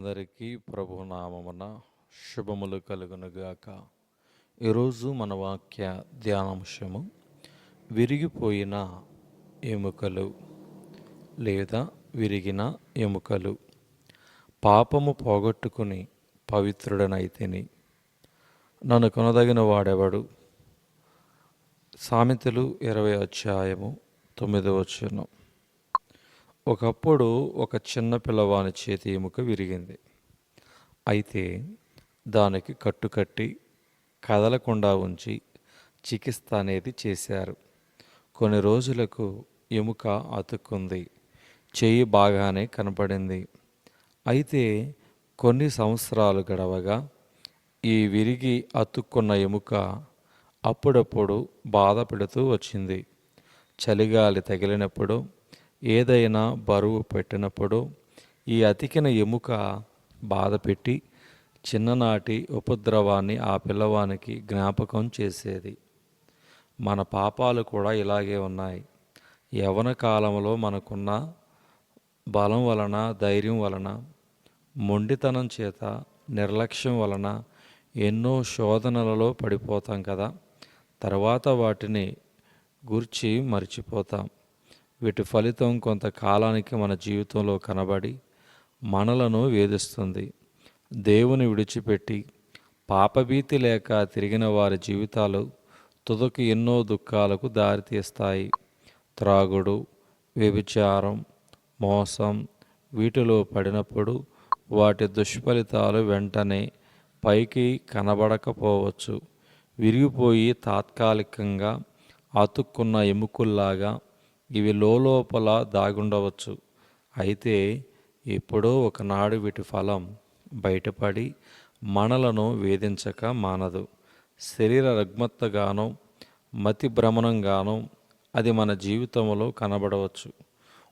అందరికీ ప్రభు నామమున శుభములు కలుగునుగాక. ఈరోజు మన వాక్య ధ్యానాంశము విరిగిపోయిన ఎముకలు లేదా విరిగిన ఎముకలు. పాపము పోగొట్టుకుని పవిత్రుడనైతేని. నన్ను కొనదగిన వాడెవడు? సామెతలు ఇరవై అధ్యాయము తొమ్మిదవ వచనం. ఒకప్పుడు ఒక చిన్న పిల్లవాని చేతి ఎముక విరిగింది. అయితే దానికి కట్టుకట్టి కదలకుండా ఉంచి చికిత్స అనేది చేశారు. కొన్ని రోజులకు ఎముక అతుక్కుంది. చెయ్యి బాగానే కనపడింది. అయితే కొన్ని సంవత్సరాలు గడవగా ఈ విరిగి అతుక్కున్న ఎముక అప్పుడప్పుడు బాధ పెడుతూ వచ్చింది. చలిగాలి తగిలినప్పుడు ఏదైనా బరువు పెట్టినప్పుడు ఈ అతికిన ఎముక బాధపెట్టి చిన్ననాటి ఉపద్రవాన్ని ఆ పిల్లవానికి జ్ఞాపకం చేసేది. మన పాపాలు కూడా ఇలాగే ఉన్నాయి. యవన కాలంలో మనకున్న బలం వలన ధైర్యం వలన మొండితనం చేత నిర్లక్ష్యం వలన ఎన్నో శోధనలలో పడిపోతాం కదా. తర్వాత వాటిని గుర్చి మర్చిపోతాం. వీటి ఫలితం కొంతకాలానికి మన జీవితంలో కనబడి మనలను వేధిస్తుంది. దేవుని విడిచిపెట్టి పాపభీతి లేక తిరిగిన వారి జీవితాలు తుదకు ఎన్నో దుఃఖాలకు దారితీస్తాయి. త్రాగుడు వ్యభిచారం మోసం వీటిలో పడినప్పుడు వాటి దుష్ఫలితాలు వెంటనే పైకి కనబడకపోవచ్చు. విరిగిపోయి తాత్కాలికంగా అతుక్కున్న ఎముకల్లాగా ఇవి లోపల దాగుండవచ్చు. అయితే ఎప్పుడో ఒకనాడు వీటి ఫలం బయటపడి మనలను వేధించక మానదు. శరీర రుగ్మతగానో మతి భ్రమణంగానో అది మన జీవితంలో కనబడవచ్చు.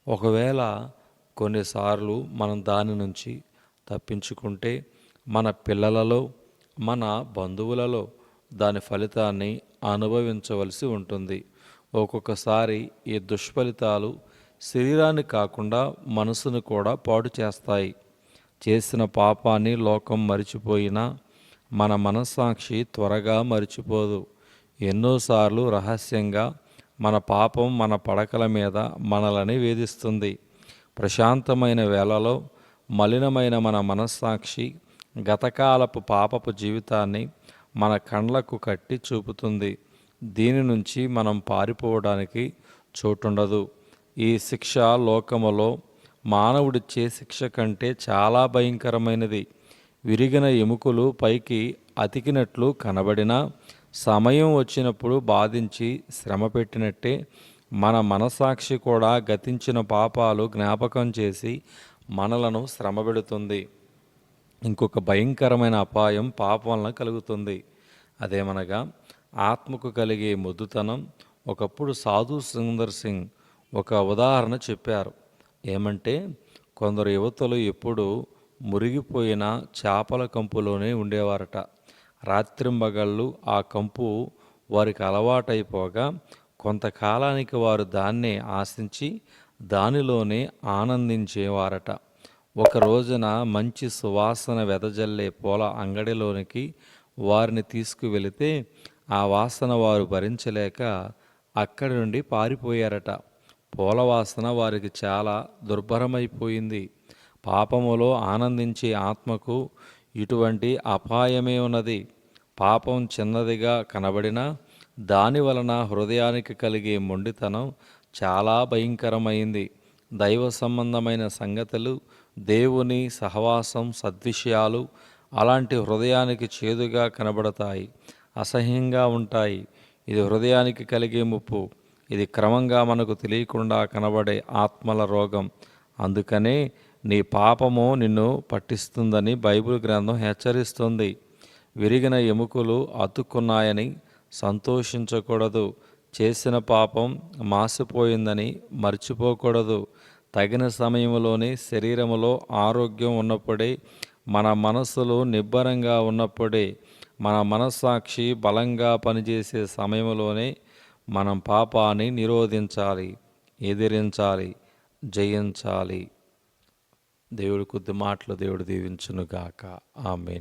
ఒకవేళ కొన్నిసార్లు మనం దాని నుంచి తప్పించుకుంటే మన పిల్లలలో మన బంధువులలో దాని ఫలితాన్ని అనుభవించవలసి ఉంటుంది. ఒక్కొక్కసారి ఈ దుష్ఫలితాలు శరీరాన్ని కాకుండా మనసును కూడా పాడు చేస్తాయి. చేసిన పాపాన్ని లోకం మరిచిపోయినా మన మనస్సాక్షి త్వరగా మరిచిపోదు. ఎన్నోసార్లు రహస్యంగా మన పాపం మన పడకల మీద మనలని వేధిస్తుంది. ప్రశాంతమైన వేళలో మలినమైన మన మనస్సాక్షి గతకాలపు పాపపు జీవితాన్ని మన కండ్లకు కట్టి చూపుతుంది. దీని నుంచి మనం పారిపోవడానికి చోటుండదు. ఈ శిక్ష లోకములో మానవుడిచ్చే శిక్ష కంటే చాలా భయంకరమైనది. విరిగిన ఎముకలు పైకి అతికినట్లు కనబడినా సమయం వచ్చినప్పుడు బాధించి శ్రమ పెట్టినట్టే మన మనసాక్షి కూడా గతించిన పాపాలు జ్ఞాపకం చేసి మనలను శ్రమ పెడుతుంది. ఇంకొక భయంకరమైన అపాయం పాపం వలన కలుగుతుంది. అదేమనగా ఆత్మకు కలిగే మొద్దుతనం. ఒకప్పుడు సాధు సుందర్ సింగ్ ఒక ఉదాహరణ చెప్పారు. ఏమంటే కొందరు యువతలు ఎప్పుడు మురిగిపోయిన చేపల కంపులోనే ఉండేవారట. రాత్రింబగళ్ళు ఆ కంపు వారికి అలవాటైపోగా కొంతకాలానికి వారు దాన్నే ఆశించి దానిలోనే ఆనందించేవారట. ఒక రోజున మంచి సువాసన వెదజల్లే పూల అంగడిలోనికి వారిని తీసుకువెళితే ఆ వాసన వారు భరించలేక అక్కడి నుండి పారిపోయారట. పూల వాసన వారికి చాలా దుర్భరమైపోయింది. పాపములో ఆనందించే ఆత్మకు ఇటువంటి అపాయమే ఉన్నది. పాపం చిన్నదిగా కనబడినా దాని వలన హృదయానికి కలిగే మొండితనం చాలా భయంకరమైంది. దైవ సంబంధమైన సంగతులు దేవుని సహవాసం సద్విషయాలు అలాంటి హృదయానికి చేదుగా కనబడతాయి. అసహ్యంగా ఉంటాయి. ఇది హృదయానికి కలిగే ముప్పు. ఇది క్రమంగా మనకు తెలియకుండా కనబడే ఆత్మల రోగం. అందుకనే నీ పాపము నిన్ను పట్టిస్తుందని బైబిల్ గ్రంథం హెచ్చరిస్తుంది. విరిగిన ఎముకలు అతుక్కున్నాయని సంతోషించకూడదు. చేసిన పాపం మాసిపోయిందని మర్చిపోకూడదు. తగిన సమయంలోనే శరీరములో ఆరోగ్యం ఉన్నప్పుడే మన మనసులు నిబ్బరంగా ఉన్నప్పుడే మన మనస్సాక్షి బలంగా పనిచేసే సమయంలోనే మనం పాపాన్ని నిరోధించాలి ఎదిరించాలి జయించాలి. దేవుడి కొద్ది మాటలు దేవుడు దీవించునుగాక. ఆమె